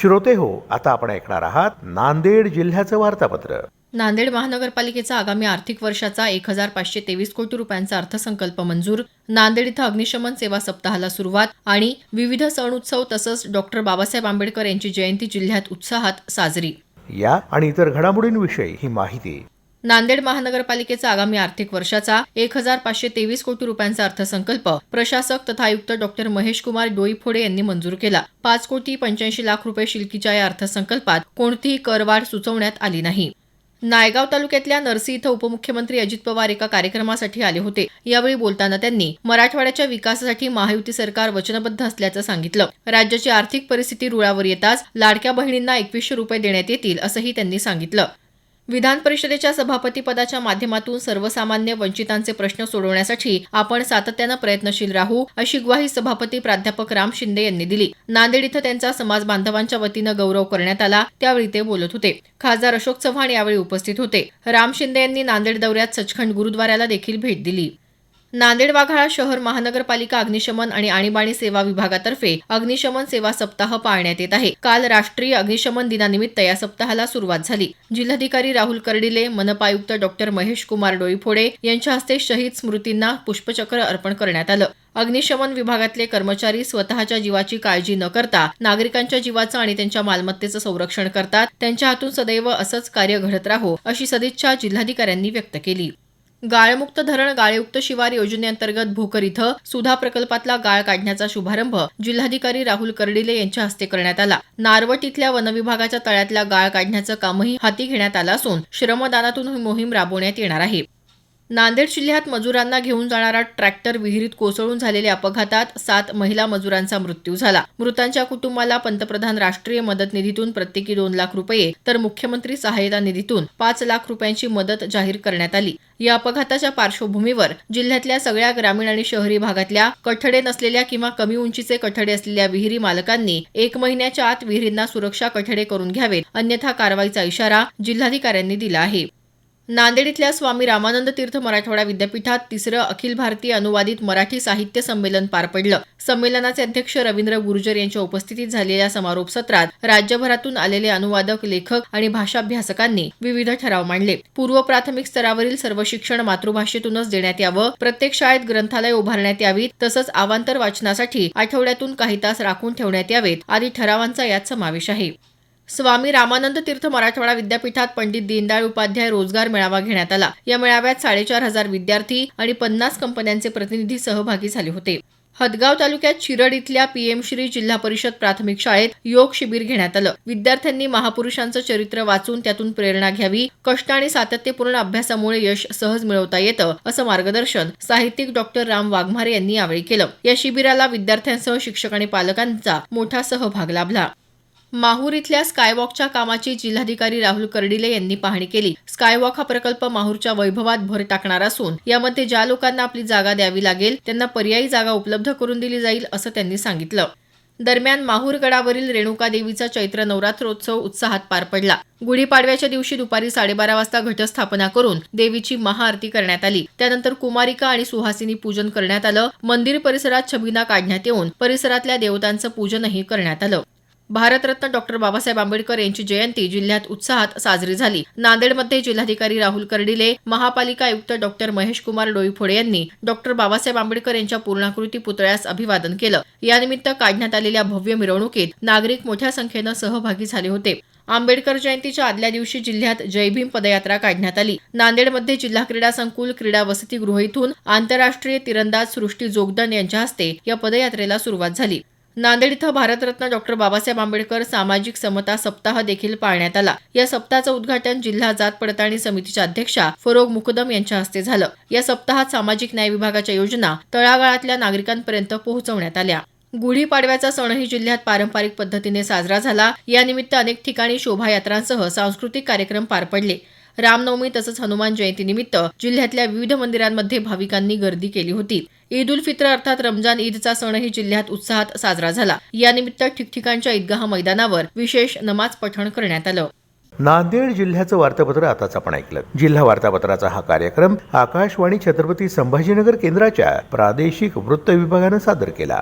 श्रोते हो आता आपण ऐकणार आहात नांदेड जिल्ह्याचं वार्तापत्र. नांदेड महानगरपालिकेचा आगामी आर्थिक वर्षाचा एक हजार पाचशे तेवीस कोटी रुपयांचा अर्थसंकल्प मंजूर. नांदेड इथं अग्निशमन सेवा सप्ताहाला सुरुवात आणि विविध सण उत्सव तसंच डॉक्टर बाबासाहेब आंबेडकर यांची जयंती जिल्ह्यात उत्साहात साजरी. या आणि इतर घडामोडींविषयी ही माहिती. नांदेड महानगरपालिकेचा आगामी आर्थिक वर्षाचा एक हजार पाचशे तेवीस कोटी रुपयांचा अर्थसंकल्प प्रशासक तथा आयुक्त डॉक्टर महेश कुमार डोईफोडे यांनी मंजूर केला. पाच कोटी पंच्याऐंशी लाख रुपये शिल्कीच्या या अर्थसंकल्पात कोणतीही करवाढ सुचवण्यात आली नाही. नायगाव तालुक्यातल्या नरसी इथं उपमुख्यमंत्री अजित पवार एका कार्यक्रमासाठी आले होते. यावेळी बोलताना त्यांनी मराठवाड्याच्या विकासासाठी महायुती सरकार वचनबद्ध असल्याचं सांगितलं. राज्याची आर्थिक परिस्थिती रुळावर येताच लाडक्या बहिणींना एकवीसशे रुपये देण्यात येतील असंही त्यांनी सांगितलं. विधान परिषदेच्या सभापतीपदाच्या माध्यमातून सर्वसामान्य वंचितांचे प्रश्न सोडवण्यासाठी आपण सातत्यानं प्रयत्नशील राहू अशी ग्वाही सभापती प्राध्यापक राम शिंदे यांनी दिली. नांदेड इथं त्यांचा समाज बांधवांच्या वतीनं गौरव करण्यात आला त्यावेळी ते बोलत होते. खासदार अशोक चव्हाण यावेळी उपस्थित होते. राम शिंदे यांनी नांदेड दौऱ्यात सचखंड गुरुद्वाराला देखील भेट दिली. नांदेड वाघाळा शहर महानगरपालिका अग्निशमन आणि आणीबाणी सेवा विभागातर्फे अग्निशमन सेवा सप्ताह पाळण्यात येत आहे. काल राष्ट्रीय अग्निशमन दिनानिमित्त या सप्ताहाला सुरुवात झाली. जिल्हाधिकारी राहुल कर्डिले मनपा आयुक्त डॉक्टर महेश कुमार डोईफोडे यांच्या हस्ते शहीद स्मृतींना पुष्पचक्र अर्पण करण्यात आलं. अग्निशमन विभागातले कर्मचारी स्वतःच्या जीवाची काळजी न करता नागरिकांच्या जीवाचं आणि त्यांच्या मालमत्तेचं संरक्षण करतात त्यांच्या हातून सदैव असंच कार्य घडत राहो अशी सदिच्छा जिल्हाधिकाऱ्यांनी व्यक्त केली. गाळमुक्त धरण गाळयुक्त शिवार योजनेअंतर्गत भोकर इथं सुधा प्रकल्पातला गाळ काढण्याचा शुभारंभ जिल्हाधिकारी राहुल कर्डिले यांच्या हस्ते करण्यात आला. नारवट इथल्या वनविभागाच्या तळ्यातला गाळ काढण्याचं कामही हाती घेण्यात आलं असून श्रमदानातून ही मोहीम राबवण्यात येणार आहे. नांदेड जिल्ह्यात मजुरांना घेऊन जाणारा ट्रॅक्टर विहिरीत कोसळून झालेल्या अपघातात सात महिला मजुरांचा मृत्यू झाला. मृतांच्या कुटुंबाला पंतप्रधान राष्ट्रीय मदत निधीतून प्रत्येकी दोन लाख रुपये तर मुख्यमंत्री सहायता निधीतून पाच लाख रुपयांची मदत जाहीर करण्यात आली. या अपघाताच्या पार्श्वभूमीवर जिल्ह्यातल्या सगळ्या ग्रामीण आणि शहरी भागातल्या कठडे नसलेल्या किंवा कमी उंचीचे कठडे असलेल्या विहिरी मालकांनी एक महिन्याच्या आत विहिरींना सुरक्षा कठडे करून घ्यावेत अन्यथा कारवाईचा इशारा जिल्हाधिकाऱ्यांनी दिला आहे. नांदेड इथल्या स्वामी रामानंद तीर्थ मराठवाडा विद्यापीठात तिसरं अखिल भारतीय अनुवादित मराठी साहित्य संमेलन पार पडलं. संमेलनाचे अध्यक्ष रवींद्र गुर्जर यांच्या उपस्थितीत झालेल्या समारोप सत्रात राज्यभरातून आलेले अनुवादक लेखक आणि भाषाभ्यासकांनी विविध ठराव मांडले. पूर्व प्राथमिक स्तरावरील सर्व शिक्षण मातृभाषेतूनच देण्यात यावं प्रत्येक शाळेत ग्रंथालय उभारण्यात यावीत तसंच आवांतर वाचनासाठी आठवड्यातून काही तास राखून ठेवण्यात यावेत आदी ठरावांचा यात समावेश आहे. स्वामी रामानंद तीर्थ मराठवाडा विद्यापीठात पंडित दीनदयाळ उपाध्याय रोजगार मेळावा घेण्यात आला. या मेळाव्यात साडेचार हजार विद्यार्थी आणि पन्नास कंपन्यांचे प्रतिनिधी सहभागी झाले होते. हदगाव तालुक्यात शिरड इथल्या पीएम श्री जिल्हा परिषद प्राथमिक शाळेत योग शिबिर घेण्यात आलं. विद्यार्थ्यांनी महापुरुषांचं चरित्र वाचून त्यातून प्रेरणा घ्यावी कष्ट आणि सातत्यपूर्ण अभ्यासामुळे यश सहज मिळवता येतं असं मार्गदर्शन साहित्यिक डॉक्टर राम वाघमारे यांनी यावेळी केलं. या शिबिराला विद्यार्थ्यांसह शिक्षक आणि पालकांचा मोठा सहभाग लाभला. माहूर इथल्या स्कायवॉकच्या कामाची जिल्हाधिकारी राहुल कर्डिले यांनी पाहणी केली. स्कायवॉक हा प्रकल्प माहूरच्या वैभवात भर टाकणार असून यामध्ये ज्या लोकांना आपली जागा द्यावी लागेल त्यांना पर्यायी जागा उपलब्ध करून दिली जाईल असं त्यांनी सांगितलं. दरम्यान माहूर गडावरील रेणुका देवीचा चैत्र नवरात्रोत्सव उत्साहात पार पडला. गुढीपाडव्याच्या दिवशी दुपारी साडेबारा वाजता घटस्थापना करून देवीची महाआरती करण्यात आली. त्यानंतर कुमारिका आणि सुहासिनी पूजन करण्यात आलं. मंदिर परिसरात छबिना काढण्यात येऊन परिसरातल्या देवतांचं पूजनही करण्यात आलं. भारतरत्न डॉक्टर बाबासाहेब आंबेडकर यांची जयंती जिल्ह्यात उत्साहात साजरी झाली. नांदेडमध्ये जिल्हाधिकारी राहुल कर्डिले महापालिका आयुक्त डॉक्टर महेश कुमार डोईफोडे यांनी डॉक्टर बाबासाहेब आंबेडकर यांच्या पूर्णाकृती पुतळ्यास अभिवादन केलं. यानिमित्त काढण्यात आलेल्या भव्य मिरवणुकीत नागरिक मोठ्या संख्येनं सहभागी झाले होते. आंबेडकर जयंतीच्या आदल्या दिवशी जिल्ह्यात जयभीम पदयात्रा काढण्यात आली. नांदेडमध्ये जिल्हा क्रीडा संकुल क्रीडा वसतिगृह इथून आंतरराष्ट्रीय तिरंदाज सृष्टी जोगदन यांच्या हस्ते या पदयात्रेला सुरुवात झाली. नांदेड इथं भारतरत्न डॉक्टर बाबासाहेब आंबेडकर सामाजिक समता सप्ताह देखील पाळण्यात आला. या सप्ताहाचं उद्घाटन जिल्हा जात पडताळणी समितीच्या अध्यक्षा फरोग मुकदम यांच्या हस्ते झालं. या सप्ताहात सामाजिक न्याय विभागाच्या योजना तळागाळातल्या नागरिकांपर्यंत पोहोचवण्यात आल्या. गुढीपाडव्याचा सणही जिल्ह्यात पारंपरिक पद्धतीने साजरा झाला. यानिमित्त अनेक ठिकाणी शोभायात्रांसह सांस्कृतिक कार्यक्रम पार पडले. रामनवमी तसंच हनुमान जयंतीनिमित्त जिल्ह्यातल्या विविध मंदिरांमध्ये भाविकांनी गर्दी केली होती. ईद उल फित्र अर्थात रमजान ईदचा सणही जिल्ह्यात उत्साहात साजरा झाला. यानिमित्त ठिकठिकाणच्या ईदगाह मैदानावर विशेष नमाज पठण करण्यात आलं. नांदेड जिल्ह्याचं वार्तापत्र आताच आपण ऐकलं. जिल्हा वार्तापत्राचा हा कार्यक्रम आकाशवाणी छत्रपती संभाजीनगर केंद्राच्या प्रादेशिक वृत्त विभागानं सादर केला.